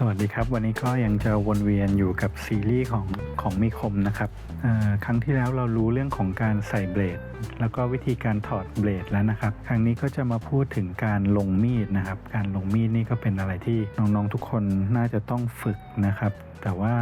สวัสดีครับ วันนี้ก็ยังจะวนเวียนอยู่กับซีรีส์ของของมีคมนะครับครั้งที่แล้วเรารู้เรื่องของการใส่เบลด แล้วก็วิธีการถอดเบลดแล้วนะครับ ครั้งนี้ก็จะมาพูดถึงการลงมีดนะครับ การลงมีดนี่ก็เป็นอะไรที่น้องๆทุกคนน่าจะต้องฝึกนะครับ แต่ว่า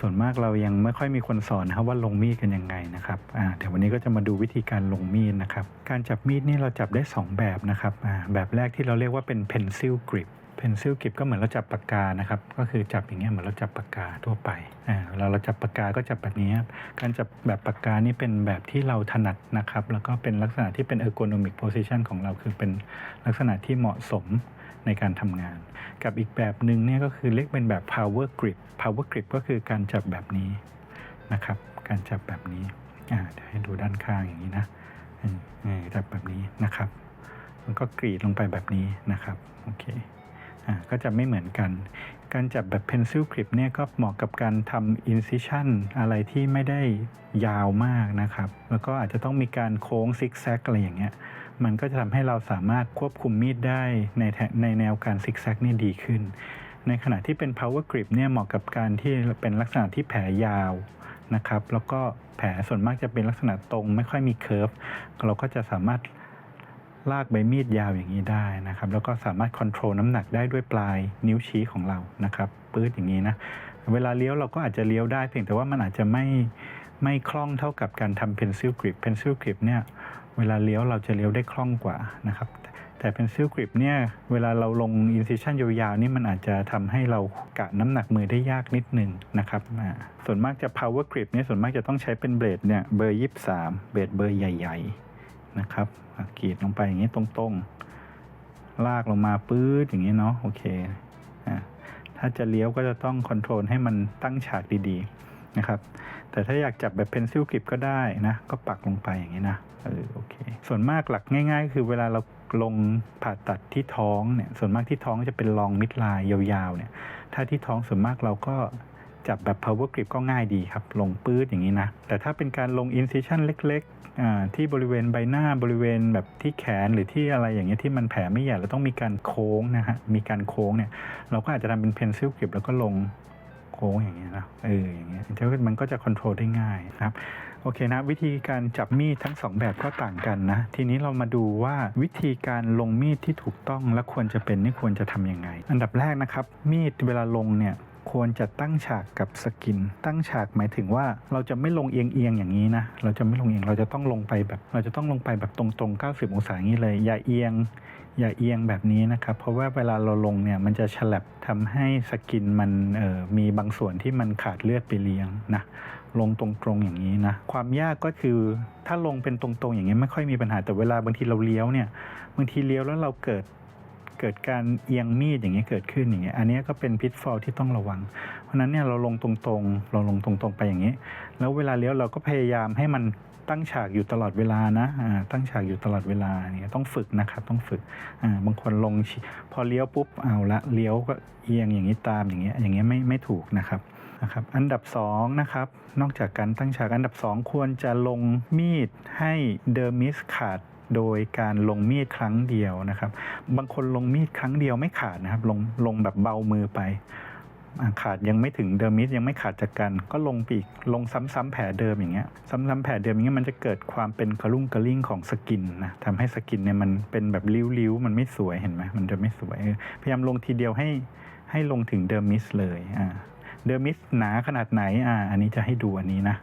ส่วนมากเรายังไม่ค่อยมีคนสอนนะครับว่าลงมีดกันยังไงนะครับเดี๋ยววันนี้ก็จะมาดูวิธีการลงมีดนะครับ การจับมีดนี่เราจับได้ 2 แบบนะครับแบบแรกที่เราเรียกว่าเป็น pencil grip pencil grip ก็เหมือนเราจับปากกานะครับ ก็คือจับอย่างเงี้ยเหมือนเราจับปากกาทั่วไปอ่าเวลาเราจับปากกาก็จับแบบนี้ครับการจับแบบปากกานี่เป็นแบบที่เราถนัดนะครับ แล้วก็เป็นลักษณะที่เป็น ergonomic position ของเราคือเป็นลักษณะที่เหมาะสมในการทำงาน กับอีกแบบหนึ่งเนี่ยก็คือเรียกเป็นแบบ power grip power grip ก็คือการจับแบบนี้นะครับ การจับแบบนี้อ่าเดี๋ยวให้ดูด้านข้างอย่างนี้นะอืมจับแบบนี้นะครับมันก็กรีดลงไปแบบนี้นะครับโอเค ก็จะไม่เหมือนกัน การจับแบบ pencil grip เนี่ยก็เหมาะกับการทำ incision อะไรที่ไม่ได้ยาวมากนะครับ แล้วก็อาจจะต้องมีการโค้งซิกแซกอะไรอย่างเงี้ย มันก็จะทำให้เราสามารถควบคุมมีดได้ในในแนวการซิกแซกนี่ดีขึ้น ในขณะที่เป็น power grip เนี่ยเหมาะกับการที่เป็นลักษณะที่แผลยาวนะครับ แล้วก็แผลส่วนมากจะเป็นลักษณะตรงไม่ค่อยมีเคิร์ฟ เราก็จะสามารถ ลากใบมีดยาวอย่างนี้ได้นะครับ แล้วก็สามารถค o n t r o l น้ำหนักได้ด้วยปลายนิ้วชี้ของเรานะครับปื๊ดอย่างนี้นะเวลาเลี้ยวเราก็อาจจะเลี้ยวได้เพียงแต่ว่ามันอาจจะไม่ไม่คล่องเท่ากับการทำ pencil grip pencil grip เนี่ยเวลาเลี้ยวเราจะเลี้ยวได้คล่องกว่านะครับแต่ pencil grip เนี่ยเวลาเราลง incision ยาวๆนี่มันอาจจะทำให้เรากะน้ำหนักมือได้ยากนิดนึงนะครับส่วนมากจะ power grip เนี่ยส่วนมากจะต้องใช้เป็นเบลดเนี่ยเบอร์ 23 เบลดเบอร์ใหญ่ ๆ นะครับกรีดลงไปอย่างนี้ตรงๆ ลากลงมาปื๊ดอย่างนี้เนาะโอเคอะถ้าจะเลี้ยวก็จะต้องคอนโทรลให้มันตั้งฉากดีๆนะครับ แต่ถ้าอยากจับแบบ pencil grip ก็ได้นะ ก็ปักลงไปอย่างนี้นะเออโอเค ส่วนมากหลักง่าย ๆ คือเวลาเราลงผ่าตัดที่ท้องเนี่ย ส่วนมากที่ท้องจะเป็นลองมิดไลน์ยาวๆเนี่ย ถ้าที่ท้องส่วนมากเราก็ จับแบบ power grip ก็ง่ายดีครับ ลงปื๊ดอย่างนี้นะ แต่ถ้าเป็นการลง incision เล็กๆอ่าที่บริเวณใบหน้าบริเวณแบบที่แขนหรือที่อะไรอย่างเงี้ยที่มันแผลไม่ใหญ่เราต้องมีการโค้งนะฮะ มีการโค้งเนี่ย เราก็อาจจะทำเป็น pencil grip แล้วก็ลงโค้งอย่างเงี้ยนะเอออย่างเงี้ยแต่ว่ามันก็จะค o n t r o l ได้ง่ายนะครับโอเคนะ วิธีการจับมีดทั้งสองแบบก็ต่างกันนะ ทีนี้เรามาดูว่าวิธีการลงมีดที่ถูกต้องและควรจะเป็นนี่ควรจะทำยังไง อันดับแรกนะครับ มีดเวลาลงเนี่ย ควรจะตั้งฉากกับสกิน ตั้งฉากหมายถึงว่าเราจะไม่ลงเอียงเอียงๆอย่างนี้นะ เราจะไม่ลงเอียงเราจะต้องลงไปแบบ เราจะต้องลงไปแบบตรงๆ 90 องศาอย่างนี้เลย อย่าเอียง อย่าเอียงแบบนี้นะครับ เพราะว่าเวลาเราลงเนี่ยมันจะฉลับทำให้สกินมันออมีบางส่วนที่มันขาดเลือดไปเลี้ยงนะลงตรงๆอย่างนี้นะ ความยากก็คือถ้าลงเป็นตรงๆ อย่างนี้ไม่ค่อยมีปัญหาแต่เวลาบางทีเราเลี้ยวเนี่ยบางทีเลี้ยวแล้วเราเกิด เกิดการเอียงมีดอย่างเงี้ยเกิดขึ้นอย่างเงี้ยอันนี้ก็เป็นพิษฟอลที่ต้องระวัง เพราะนั้นเนี่ยเราลงตรงๆ เราลงตรงๆไปอย่างนี้ แล้วเวลาเลี้ยวเราก็พยายามให้มันตั้งฉากอยู่ตลอดเวลานะตั้งฉากอยู่ตลอดเวลาเนี่ยต้องฝึกนะครับต้องฝึกบางคนลงพอเลี้ยวปุ๊บเอาละเลี้ยวก็เอียงอย่างนี้ตามอย่างเงี้ยอย่างเงี้ยไม่ไม่ถูกนะครับนะครับอันดับ2นะครับนอกจากการตั้งฉากอันดับ 2 ควรจะลงมีดให้เดอร์มิสขาด โดยการลงมีดครั้งเดียวนะครับ บางคนลงมีดครั้งเดียวไม่ขาดนะครับลงลงแบบเบามือไป ขาดยังไม่ถึงเดอร์มิสยังไม่ขาดจากกัน ก็ลงปีกลงซ้ำๆแผลเดิมอย่างเงี้ยซ้ำๆแผลเดิมอย่างเงี้ยมันจะเกิดความเป็นกระลุ่งกระลิ่งของสกินนะทำให้สกินเนี่ยมันเป็นแบบริ้วๆมันไม่สวยเห็นไหมมันจะไม่สวยพยายามลงทีเดียวให้ให้ลงถึงเดอร์มิสเลยอ่าเดอร์มิสหนาขนาดไหนอ่าอันนี้จะให้ดูอันนี้นะ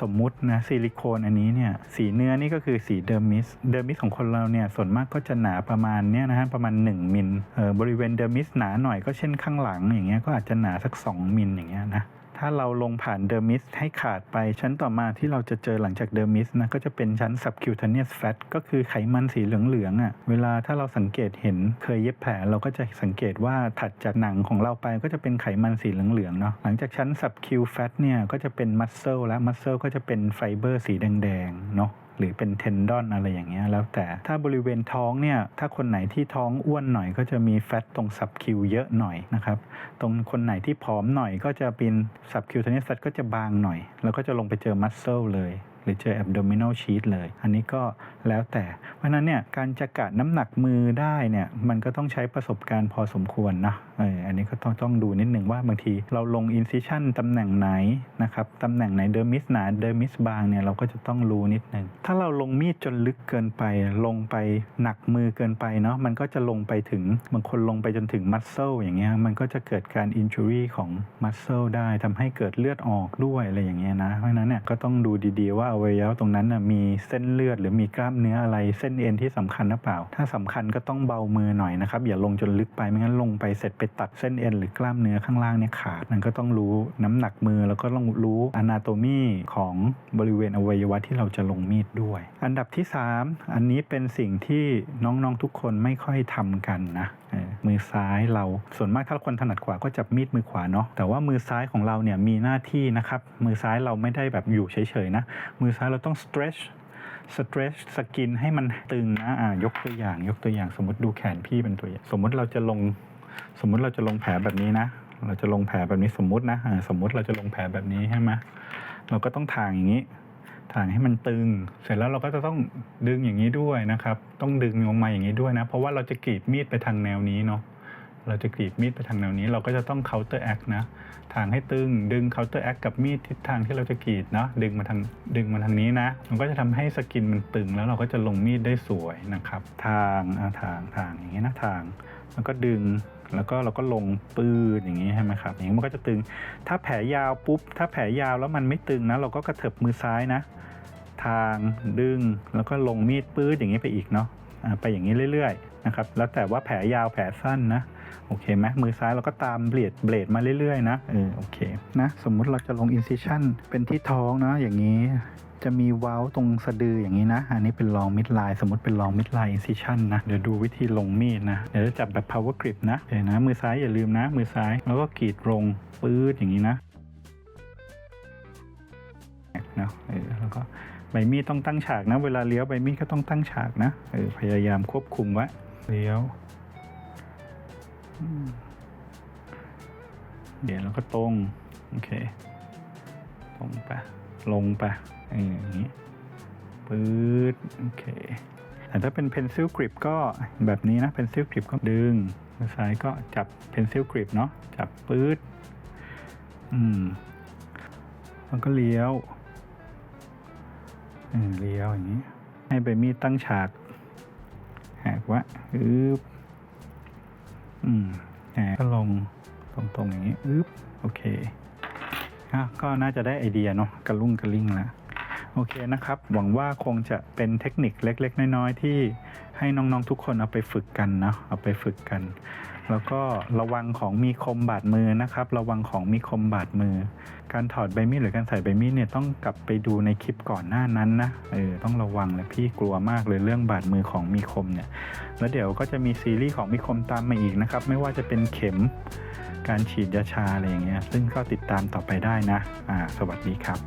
สมมุตินะซิลิโคนอันนี้เนี่ยสีเนื้อนี่ก็คือสีเดอร์มิสเดอร์มิสของคนเราเนี่ยส่วนมากก็จะหนาประมาณเนี่ยนะฮะประมาณ 1มิลเออบริเวณเดอร์มิสหนาหน่อยก็เช่นข้างหลังอย่างเงี้ยก็อาจจะหนาสัก 2มิลอย่างเงี้ยนะ ถ้าเราลงผ่านเดอร์มิสให้ขาดไป ชั้นต่อมาที่เราจะเจอหลังจากเดอร์มิสนะก็จะเป็นชั้น subcutaneous fat ก็คือไขมันสีเหลืองๆอะ่ะเวลาถ้าเราสังเกตเห็นเคยเย็บแผลเราก็จะสังเกตว่าถัดจากหนังของเราไปก็จะเป็นไขมันสีเหลืองๆเนาะหลังจากชั้น subcu fat เนี่ยก็จะเป็น muscle และ muscle ก็จะเป็นไฟเบอร์สีแดงๆเนาะ หรือเป็นเทนดอนอะไรอย่างเงี้ยแล้วแต่ถ้าบริเวณท้องเนี่ยถ้าคนไหนที่ท้องอ้วนหน่อยก็จะมีแฟตตรงสับคิวเยอะหน่อยนะครับตรงคนไหนที่ผอมหน่อยก็จะเป็นสับคิวเทนนิสแฟตก็จะบางหน่อย แล้วก็จะลงไปเจอมัสเซลเลย หรือเจอ abdominal sheath เลย อันนี้ก็แล้วแต่ เพราะนั้นเนี่ยการจะกะน้ำหนักมือได้เนี่ยมันก็ต้องใช้ประสบการณ์พอสมควรนะเอออันนี้ก็ต้องต้องดูนิดหนึ่งว่าบางทีเราลง incision ตำแหน่งไหนนะครับตำแหน่งไหนเดอร์มิสหนาเดอร์มิสบางเนี่ยเราก็จะต้องรู้นิดนึงถ้าเราลงมีดจนลึกเกินไป ลงไปหนักมือเกินไปเนาะมันก็จะลงไปถึงบางคนลงไปจนถึงมัสเซลอย่างเงี้ยมันก็จะเกิดการ injury ของมัสเซลได้ทำให้เกิดเลือดออกด้วยอะไรอย่างเงี้ยนะเพราะนั้นเนี่ยก็ต้องดูดีๆว่าอวัยวะตรงนั้นน่ะมีเส้นเลือดหรือมีกล้ามเนื้ออะไรเส้นเอ็นที่สำคัญหรือเปล่า ถ้าสำคัญก็ต้องเบามือหน่อยนะครับอย่าลงจนลึกไปไม่งั้นลงไปเสร็จไปตัดเส้นเอ็นหรือกล้ามเนื้อข้างล่างเนี่ยขาดมันก็ต้องรู้น้ำหนักมือแล้วก็ต้องรู้อนาโตมีของบริเวณอวัยวะที่เราจะลงมีดด้วย อันดับที่ 3 อันนี้เป็นสิ่งที่น้องๆทุกคนไม่ค่อยทำกันนะมือซ้ายเราส่วนมากถ้าคนถนัดขวาก็จับมีดมือขวาเนาะแต่ว่ามือซ้ายของเราเนี่ยมีหน้าที่นะครับมือซ้ายเราไม่ได้แบบอยู่เฉยๆนะมือซ้ายเราต้อง stretch stretch สกินให้มันตึงนะอ่ายกตัวอย่าง ยกตัวอย่างสมมติดูแขนพี่เป็นตัวอย่างสมมติเราจะลงสมมติเราจะลงแผลแบบนี้นะ เราจะลงแผลแบบนี้สมมตินะอ่าสมมติเราจะลงแผลแบบนี้ใช่ไหมเราก็ต้องทางอย่างนี้ ทางให้มันตึง เสร็จแล้วเราก็จะต้องดึงอย่างนี้ด้วยนะครับ ต้องดึงลงมาอย่างนี้ด้วยนะ เพราะว่าเราจะกรีดมีดไปทางแนวนี้เนาะ เราจะกรีดมีดไปทางแนวนี้ เราก็จะต้อง counter act นะ ทางให้ตึง ดึง counter act กับมีดทิศทางที่เราจะกรีดเนาะ ดึงมาทาง ดึงมาทางนี้นะ มันก็จะทำให้สกินมันตึง แล้วเราก็จะลงมีดได้สวยนะครับ ทางทาง ทางอย่างนี้นะ ทาง แล้วก็ดึง แล้วก็เราก็ลงปืนอย่างนี้ใช่ไหมครับอย่างนี้มันก็จะตึง ถ้าแผลยาวปุ๊บ ถ้าแผลยาวแล้วมันไม่ตึงนะ เราก็กระเถิบมือซ้ายนะ ทางดึงแล้วก็ลงมีดปื้ดอย่างนี้ไปอีกเนาะไปอย่างนี้เรื่อยๆนะครับ แล้วแต่ว่าแผลยาวแผลสั้นนะ โอเคไหมมือซ้ายเราก็ตามเบลดเบลดมาเรื่อยๆนะเออโอเคนะสมมุติเราจะลง incision เป็นที่ท้องเนาะอย่างนี้จะมีเว้าตรงสะดืออย่างนี้นะ อันนี้เป็นลองมิดไลน์สมมติเป็นลองมิดไลน์ incision นะ เดี๋ยวดูวิธีลงมีดนะ เดี๋ยวจะจับแบบ power grip นะเดี๋ยวนะ มือซ้ายอย่าลืมนะ มือซ้ายแล้วก็กรีดลงปื๊ดอย่างนี้นะเนาะเออแล้วก็ใบมีดต้องตั้งฉากนะ เวลาเลี้ยวใบมีดก็ต้องตั้งฉากนะ เออ พยายามควบคุมไว้ เลี้ยว เดี๋ยวเราก็ตรง โอเค ตรงไป ลงไปอย่างนี้ปื๊ดโอเคแต่ถ้าเป็น pencil grip ก็แบบนี้นะ pencil grip ก็ดึงมือซ้ายก็จับ pencil grip เนาะจับปื๊ดอืมแล้วก็เลี้ยวอืมเลี้ยวอย่างนี้ ให้ใบมีดตั้งฉากแหกวะอึ๊บ อืมแหกก็ลงตรงๆอย่างนี้อึ๊บโอเคอะก็น่าจะได้ไอเดียเนาะกระลุ่งกระลิ่งแล้วโอเคนะครับ หวังว่าคงจะเป็นเทคนิคเล็ก ๆ น้อยๆที่ให้น้องๆทุกคนเอาไปฝึกกันเนาะเอาไปฝึกกัน แล้วก็ระวังของมีคมบาดมือนะครับ ระวังของมีคมบาดมือ การถอดใบมีดหรือการใส่ใบมีดเนี่ยต้องกลับไปดูในคลิปก่อนหน้านั้นนะเออต้องระวังเลยพี่กลัวมากเลยเรื่องบาดมือของมีคมเนี่ยแล้วเดี๋ยวก็จะมีซีรีส์ของมีคมตามมาอีกนะครับ ไม่ว่าจะเป็นเข็มการฉีดยาชาอะไรอย่างเงี้ยซึ่งก็ติดตามต่อไปได้นะอ่าสวัสดีครับ